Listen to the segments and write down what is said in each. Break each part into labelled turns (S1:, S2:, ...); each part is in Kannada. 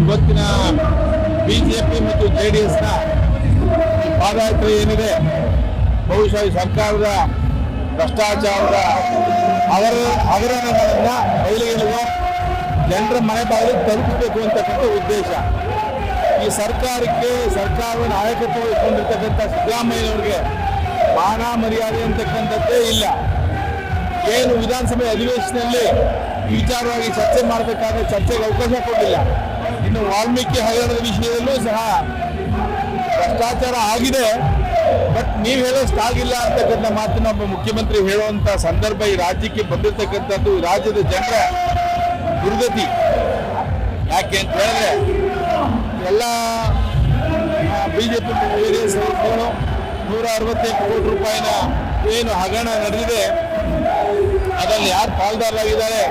S1: ಇವತ್ತಿನ ಬಿಜೆಪಿ ಮತ್ತು ಜೆ ಡಿ ಎಸ್ನ ಪಾದಯಾತ್ರೆ ಏನಿದೆ? ಬಹುಶಃ ಈ ಸರ್ಕಾರದ ಭ್ರಷ್ಟಾಚಾರದ ಅವರ ಹಗರಣಗಳನ್ನ ಬಯಲಿಗೆಳುವ ಜನರ ಮನೆ ಬಾಗಿಲಿಗೆ ತಲುಪಬೇಕು ಅಂತಕ್ಕಂಥ ಉದ್ದೇಶ. ಈ ಸರ್ಕಾರಕ್ಕೆ, ಸರ್ಕಾರದ ನಾಯಕತ್ವ ಇಟ್ಕೊಂಡಿರ್ತಕ್ಕಂಥ ಸಿದ್ದರಾಮಯ್ಯನವ್ರಿಗೆ ಮಾನ ಮರ್ಯಾದೆ ಅಂತಕ್ಕಂಥದ್ದೇ ಇಲ್ಲ. ಏನು ವಿಧಾನಸಭೆ ಅಧಿವೇಶನದಲ್ಲಿ ವಿಚಾರವಾಗಿ ಚರ್ಚೆ ಮಾಡಬೇಕಾದ್ರೆ ಚರ್ಚೆಗೆ ಅವಕಾಶ ಕೊಡಲಿಲ್ಲ. ಇನ್ನು ವಾಲ್ಮೀಕಿ ಹಗರಣದ ವಿಷಯದಲ್ಲೂ ಸಹ ಭ್ರಷ್ಟಾಚಾರ ಆಗಿದೆ. ಬಟ್ ನೀವು ಹೇಳೋಷ್ಟು ಆಗಿಲ್ಲ ಅಂತಕ್ಕಂಥ ಮಾತನ್ನ ಒಬ್ಬ ಮುಖ್ಯಮಂತ್ರಿ ಹೇಳುವಂತ ಸಂದರ್ಭ ಈ ರಾಜ್ಯಕ್ಕೆ ಬಂದಿರತಕ್ಕಂಥದ್ದು ರಾಜ್ಯದ ಜನರ ದುರ್ಗತಿ. ಯಾಕೆ ಅಂತ ಹೇಳಿದ್ರೆ, ಎಲ್ಲ ಬಿಜೆಪಿ ನೂರ ಅರವತ್ತೆಂಟು ಕೋಟಿ ರೂಪಾಯಿನ ಏನು ಹಗರಣ ನಡೆದಿದೆ, ಅದರಲ್ಲಿ ಯಾರು ಪಾಲ್ದಾರರಾಗಿದ್ದಾರೆ?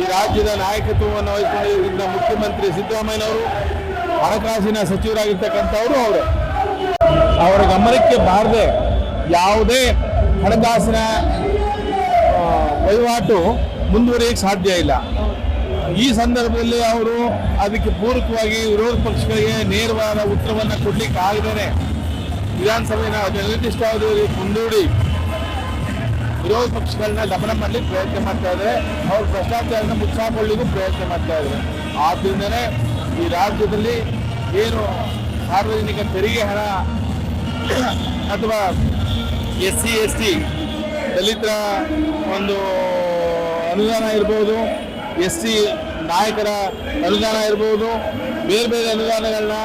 S1: ಈ ರಾಜ್ಯದ ನಾಯಕತ್ವವನ್ನು ವಹಿಸಿಕೊಂಡಿದ್ದರಿಂದ ಮುಖ್ಯಮಂತ್ರಿ ಸಿದ್ದರಾಮಯ್ಯನವರು, ಹಣಕಾಸಿನ ಸಚಿವರಾಗಿರ್ತಕ್ಕಂಥವರು ಅವರು. ಅವರ ಗಮನಕ್ಕೆ ಬಾರದೆ ಯಾವುದೇ ಹಣಕಾಸಿನ ವಹಿವಾಟು ಮುಂದುವರಿಯಕ್ಕೆ ಸಾಧ್ಯ ಇಲ್ಲ. ಈ ಸಂದರ್ಭದಲ್ಲಿ ಅವರು ಅದಕ್ಕೆ ಪೂರಕವಾಗಿ ವಿರೋಧ ಪಕ್ಷಗಳಿಗೆ ನೇರವಾದ ಉತ್ತರವನ್ನು ಕೊಡ್ಲಿಕ್ಕೆ ಆಗದೇನೆ ವಿಧಾನಸಭೆಯ ನಿರ್ದಿಷ್ಟಾವಧಿಯಲ್ಲಿ ಮುಂದೂಡಿ. ವಿರೋಧ ಪಕ್ಷಗಳನ್ನ ದಮನ ಮಾಡಲಿಕ್ಕೆ ಪ್ರಯತ್ನ ಮಾಡ್ತಾ ಇದ್ದಾರೆ. ಅವ್ರು ಭ್ರಷ್ಟಾಚಾರನ ಮುಚ್ಚಾಕೊಳ್ಳಿಗೂ ಪ್ರಯತ್ನ ಮಾಡ್ತಾ ಇದ್ದಾರೆ. ಆದ್ರಿಂದನೇ ಈ ರಾಜ್ಯದಲ್ಲಿ ಏನು ಸಾರ್ವಜನಿಕ ತೆರಿಗೆ ಹಣ ಅಥವಾ ಎಸ್ ಸಿ ಎಸ್ ಟಿ ದಲಿತರ ಒಂದು ಅನುದಾನ ಇರ್ಬೋದು ಎಸ್ ಸಿ ನಾಯಕರ ಅನುದಾನ ಇರ್ಬೋದು, ಬೇರೆ ಬೇರೆ ಅನುದಾನಗಳನ್ನ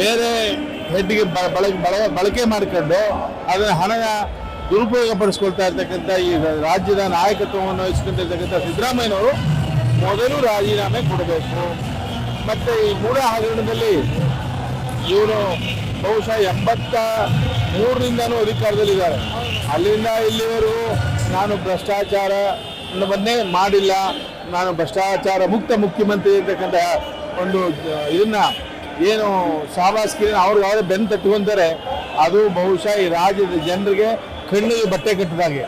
S1: ಬೇರೆ ಹೆಡ್ಗೆ ಬಳಕೆ ಬಳಕೆ ಮಾಡಿಕೊಂಡು ಅದರ ಹಣದ ದುರುಪಯೋಗ ಪಡಿಸ್ಕೊಳ್ತಾ ಇರ್ತಕ್ಕಂಥ ಈ ರಾಜ್ಯದ ನಾಯಕತ್ವವನ್ನು ವಹಿಸ್ಕೊಂಡಿರ್ತಕ್ಕಂಥ ಸಿದ್ದರಾಮಯ್ಯನವರು ಮೊದಲು ರಾಜೀನಾಮೆ ಕೊಡಬೇಕು. ಮತ್ತೆ ಈ ಮೂಲ ಹಗರಣದಲ್ಲಿ ಇವರು ಬಹುಶಃ ಎಂಬತ್ತ ಮೂರರಿಂದನೂ ಅಧಿಕಾರದಲ್ಲಿದ್ದಾರೆ. ಅಲ್ಲಿಂದ ಇಲ್ಲಿವರೆಗೂ ನಾನು ಭ್ರಷ್ಟಾಚಾರ ಭ್ರಷ್ಟಾಚಾರವನ್ನೇ ಮಾಡಿಲ್ಲ. ನಾನು ಭ್ರಷ್ಟಾಚಾರ ಮುಕ್ತ ಮುಖ್ಯಮಂತ್ರಿ ಇರ್ತಕ್ಕಂಥ ಒಂದು ಇದನ್ನ ಏನು ಶಾಬಾಸ್ಕಿನ ಅವ್ರಿಗೆ ಅವರೇ ಬೆನ್ನು ತಟ್ಕೊಂತಾರೆ ಅದು ಬಹುಶಃ ಈ ರಾಜ್ಯದ ಜನರಿಗೆ ಕಣ್ಣಿಗೆ ಬಟ್ಟೆ ಕಟ್ಟಿದಾಗೆ